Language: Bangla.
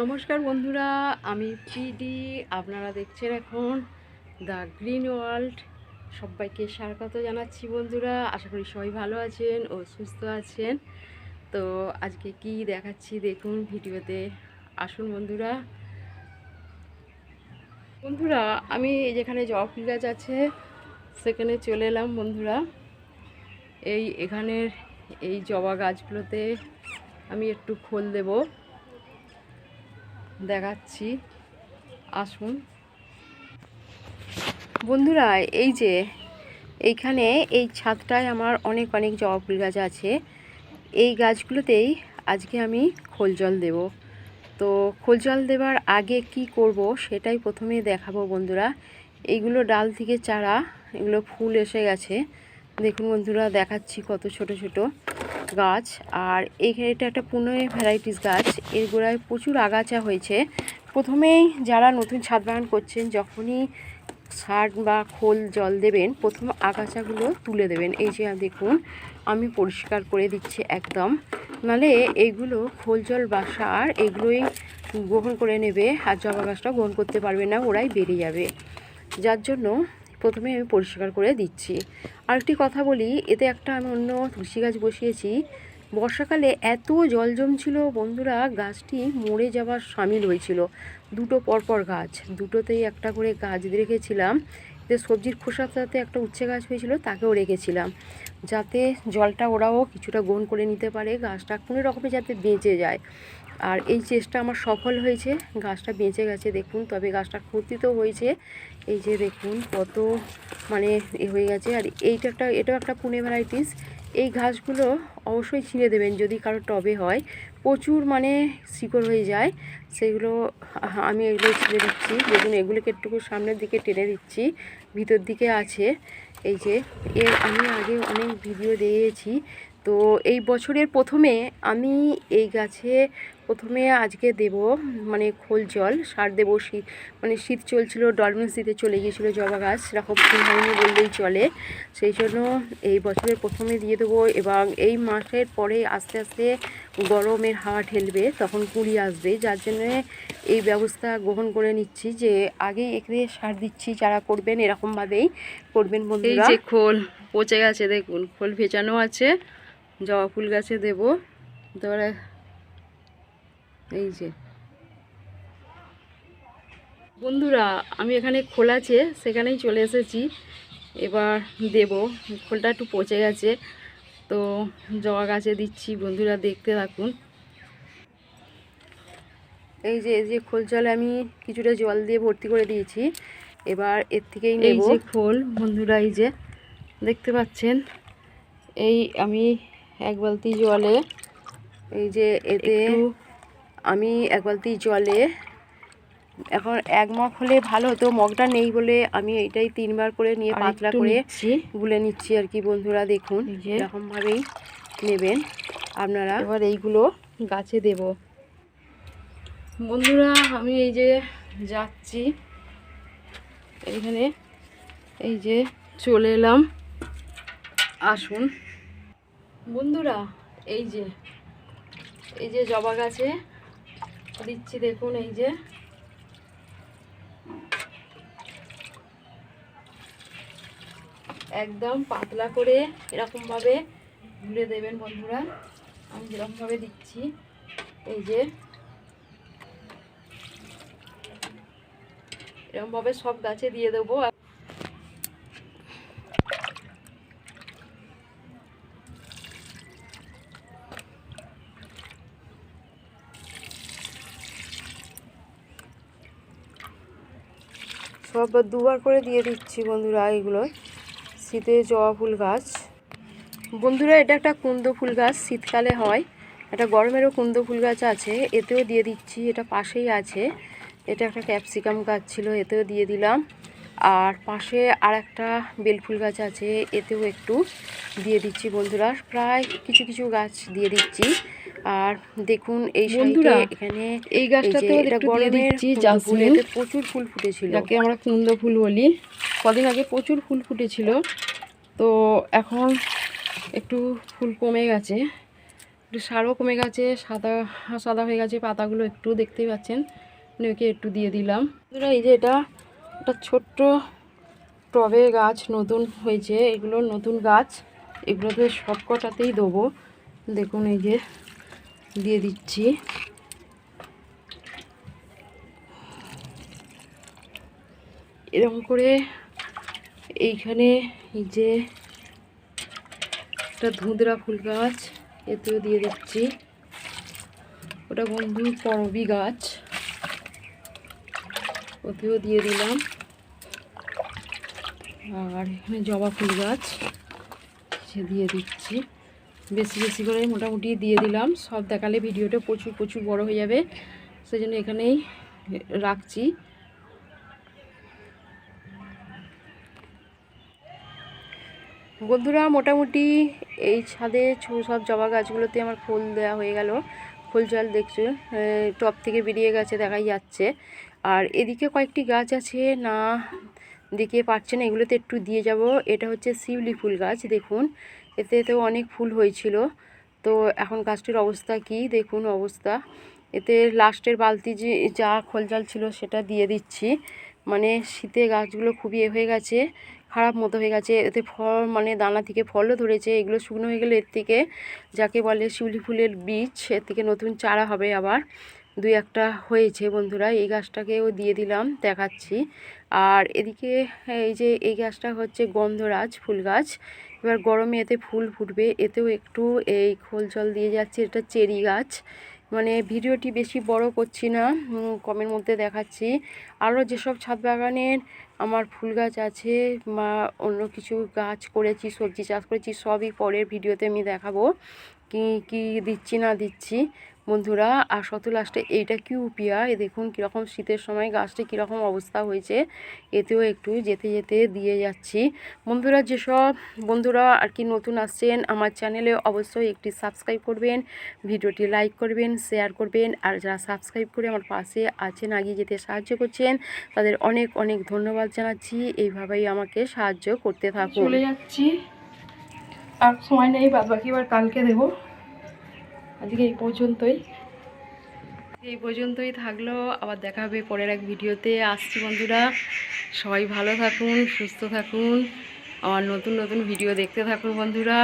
নমস্কার বন্ধুরা, আমি পিডি আপনারা দেখছেন এখন দ্য গ্রিন ওয়ার্ল্ড। সবাইকে স্বাগত জানাচ্ছি বন্ধুরা। আশা করি সবাই ভালো আছেন ও সুস্থ আছেন। তো আজকে কি দেখাচ্ছি দেখুন ভিডিওতে। আসুন বন্ধুরা। বন্ধুরা, আমি যেখানে জবা গাছ আছে, সেখানে চলে এলাম বন্ধুরা। এই এখানের এই জবা গাছগুলোতে আমি একটু খোল দেবো। দেখাচ্ছি। আসুন। বন্ধুরা, এই যে এইখানে এই ছাদটায় আমার অনেক অনেক জবা ফুল গাছ আছে। এই গাছগুলোতেই আজকে আমি খোল জল দেব। তো খোল জল দেওয়ার আগে কি করব সেটাই প্রথমে দেখাবো বন্ধুরা। এইগুলো ডাল থেকে চারা, এগুলো ফুল এসে গেছে। দেখুন বন্ধুরা, দেখাচ্ছি কত ছোট ছোট। গাছ, আর এখানে এটা একটা পুনে ভ্যারাইটিস গাছ। এর গোড়ায় প্রচুর আগাছা হয়েছে। প্রথমেই যারা নতুন ছাদ বাগান করছেন, যখনই সার বা খোল, জল দেবেন, প্রথম আগাছাগুলো তুলে দেবেন। এই যে দেখুন, আমি পরিষ্কার করে দিচ্ছি একদম। নালে এইগুলো খোল, জল বা সার এগুলোই গ্রহণ করে নেবে, আর জবা গাছটা গ্রহণ করতে পারবে না, ওরাই বেরিয়ে যাবে। যার জন্য প্রথমে আমি পরিষ্কার করে দিচ্ছি। আরেকটি কথা বলি, এতে একটা আমি অন্য তুলসী গাছ বসিয়েছি। বর্ষাকালে এত জল জমছিল বন্ধুরা, গাছটি মরে যাওয়ার সামিল হয়েছিল। দুটো পরপর গাছ, দুটোতেই একটা করে গাছ রেখেছিলাম। যে সবজির খোসার সাথে একটা উচ্ছে গাছ হয়েছিল, তাকেও রেখেছিলাম। যাতে জলটা ওরাও কিছুটা গ্রহণ করে নিতে পারে, গাছটা কোনো রকমে যাতে বেঁচে যায়। আর এই চেষ্টা আমার সফল হয়েছে, গাছটা বেঁচে গেছে দেখুন, তবে গাছটা ক্ষতি তো হয়েছে। এই যে দেখুন কত মানে এ হয়ে গেছে, আর এইটা একটা, এটাও একটা পুনে ভ্যারাইটিস। এই ঘাসগুলো অবশ্যই ছিঁড়ে দেবেন যদি কারও টবে হয়। প্রচুর মানে শিকড় হয়ে যায়, সেগুলো আমি এগুলো ছিঁড়ে দিচ্ছি। দেখুন এগুলোকে একটুকু সামনের দিকে টেনে দিচ্ছি, ভিতর দিকে আছে। এই যে, এর আমি আগে অনেক ভিডিও দিয়েছি। তো এই বছরের প্রথমে আমি এই গাছে প্রথমে আজকে দেব মানে খোল জল, সার দেবো, শীত মানে শীত চলছিল ডলমেন্সিতে চলে গিয়েছিল জবা গাছ সেরকম ফুল হয়নি বললেই চলে। সেই জন্য এই বছরের প্রথমে দিয়ে দেবো এবং এই মাসের পরে আস্তে আস্তে গরমের হাওয়া ঠেলবে, তখন কুড়ি আসবে। যার জন্য এই ব্যবস্থা গ্রহণ করে নিচ্ছি যে, আগে এখানে সার দিচ্ছি, যারা করবেন এরকমভাবেই করবেন বন্ধুরা। যে খোল, পচে গেছে দেখুন, খোল ভেজানো আছে, জবা ফুল গাছে দেব। তারপরে এই যে। বন্ধুরা, আমি এখানে খোল আছে, সেখানেই চলে এসেছি। এবার দেব, খোলটা একটু পচে গেছে। তো জবা গাছে দিচ্ছি বন্ধুরা দেখতে থাকুন। এই যে এই যে খোল জলে আমি কিছুটা জল দিয়ে ভর্তি করে দিয়েছি। এবার এর থেকেই নেব। যে খোল বন্ধুরা এই যে দেখতে পাচ্ছেন? এই আমি এক বালতি জলে এই যে এতে আমি এক বালতি জলে এখন এক মগ হলে ভালো হতো মগটা নেই বলে আমি এটাই তিনবার করে নিয়ে পাতলা করে গুলে নিচ্ছি আর কি বন্ধুরা দেখুন এরকমভাবেই নেবেন। আপনারা এবার এইগুলো গাছে দেব। বন্ধুরা আমি এই যে যাচ্ছি। এইখানে এই যে চলে এলাম। আসুন। বন্ধুরা এই যে এই যে জবা গাছে দিচ্ছি দেখুন এই যে। একদম পাতলা করে এরকমভাবে ঘুরে দেবেন বন্ধুরা। আমি যেরকমভাবে দিচ্ছি, এই যে এরকমভাবে সব গাছে দিয়ে দেবো। সব দুবার করে দিয়ে দিচ্ছি বন্ধুরা এগুলো। শীতে জবা ফুল গাছ। বন্ধুরা এটা একটা কুন্দ ফুল গাছ শীতকালে হয়। একটা গরমেরও কুন্দ ফুল গাছ আছে। এতেও দিয়ে দিচ্ছি এটা পাশেই আছে। এটা একটা ক্যাপসিকাম গাছ ছিল এতেও দিয়ে দিলাম। আর পাশে আর একটা বেলফুল গাছ আছে এতেও একটু দিয়ে দিচ্ছি বন্ধুরা। প্রায় কিছু কিছু গাছ দিয়ে দিচ্ছি। আর দেখুন এই বন্ধুরা এখানে এই গাছটাতেও এটা গরমের প্রচুর ফুল ফুটেছিল। আমরা কুন্দ ফুল বলি। কদিন আগে প্রচুর ফুল ফুটেছিল। তো এখন একটু ফুল কমে গেছে। একটু সারও কমে গেছে, সাদা সাদা হয়ে গেছে, পাতাগুলো একটু দেখতেই পাচ্ছেন। মানে ওকে একটু দিয়ে দিলাম। এই যে এটা একটা ছোট্ট টবে গাছ নতুন হয়েছে। এগুলো নতুন গাছ। এগুলোতে সব কটাতেই দেবো। দেখুন, এই যে দিয়ে দিচ্ছি। এরকম করে এইখানে এই যে একটা ধুঁদরা ফুল গাছ, এতেও দিয়ে দিচ্ছি। ওটা বন্ধু করবি গাছ। ওতেও দিয়ে দিলাম। আর এখানে জবা ফুল গাছ, সে দিয়ে দিচ্ছি। বেশি বেশি করে মোটামুটি দিয়ে দিলাম। সব দেখালে ভিডিওটা প্রচুর প্রচুর বড় হয়ে যাবে। সেই জন্য এখানেই রাখছি। বন্ধুরা, মোটামুটি এই ছাদে সব জবা গাছগুলোতে আমার ফুল দেওয়া হয়ে গেল। ফুল জল দেখছ? টব থেকে বেরিয়ে গেছে, দেখাই যাচ্ছে। আর এদিকে কয়েকটি গাছ আছে, না দিকে পারছে না, এগুলোতে একটু দিয়ে যাব। এটা হচ্ছে শিউলি ফুল গাছ, দেখুন। এতে তো অনেক ফুল হয়েছিল। তো এখন গাছটির অবস্থা কি? দেখুন অবস্থা। এতে লাস্টের বালতি যে, যা খোল জল ছিল সেটা দিয়ে দিচ্ছি। মানে শীতে গাছগুলো খুবই এ হয়ে গেছে। খারাপ মতো হয়ে গেছে। এতে ফল মানে দানা থেকে ফলও ধরেছে। এগুলো শুকনো হয়ে গেলে এর থেকে যাকে বলে শিউলি ফুলের বীজ, এর থেকে নতুন চারা হবে আবার। দুই একটা হয়েছে বন্ধুরা, এই গাছটাকেও দিয়ে দিলাম, দেখাচ্ছি। আর এদিকে এই যে, এই গাছটা হচ্ছে গন্ধরাজ ফুল গাছ। এবার গরমে এতে ফুল ফুটবে। এতেও একটু এই খোল জল দিয়ে যাচ্ছে, এটা চেরি গাছ। মানে ভিডিওটি বেশি বড় করছি না কমের মধ্যে দেখাচ্ছি। আরও যেসব ছাদ বাগানের আমার ফুল গাছ আছে বা অন্য কিছু গাছ করেছি, সবজি চাষ করেছি, সবই পরের ভিডিওতে আমি দেখাবো। কি কি দিচ্ছি না দিচ্ছি। বন্ধুরা আর শত লাস্টে এইটা কিউপিয়া এ দেখুন কীরকম শীতের সময় গাছটি কীরকম অবস্থা হয়েছে। এতেও একটু যেতে যেতে দিয়ে যাচ্ছি। বন্ধুরা, যেসব বন্ধুরা আর কি নতুন আসছেন, আমার চ্যানেলে অবশ্যই একটি সাবস্ক্রাইব করবেন, ভিডিওটি লাইক করবেন শেয়ার করবেন, আর যারা সাবস্ক্রাইব করে আমার পাশে আছেন আগিয়ে যেতে সাহায্য করছেন, তাদের অনেক অনেক ধন্যবাদ জানাচ্ছি। এইভাবেই আমাকে সাহায্য করতে থাকুন। চলে যাচ্ছি। আর সময় নেই বাদ বাকি এবার কালকে দেবো। আজকে এই পর্যন্তই। এই পর্যন্তই থাকল। আবার দেখা হবে পরের এক ভিডিওতে। আসছি বন্ধুরা, সবাই ভালো থাকুন, সুস্থ থাকুন। আমার নতুন নতুন ভিডিও দেখতে থাকুন বন্ধুরা।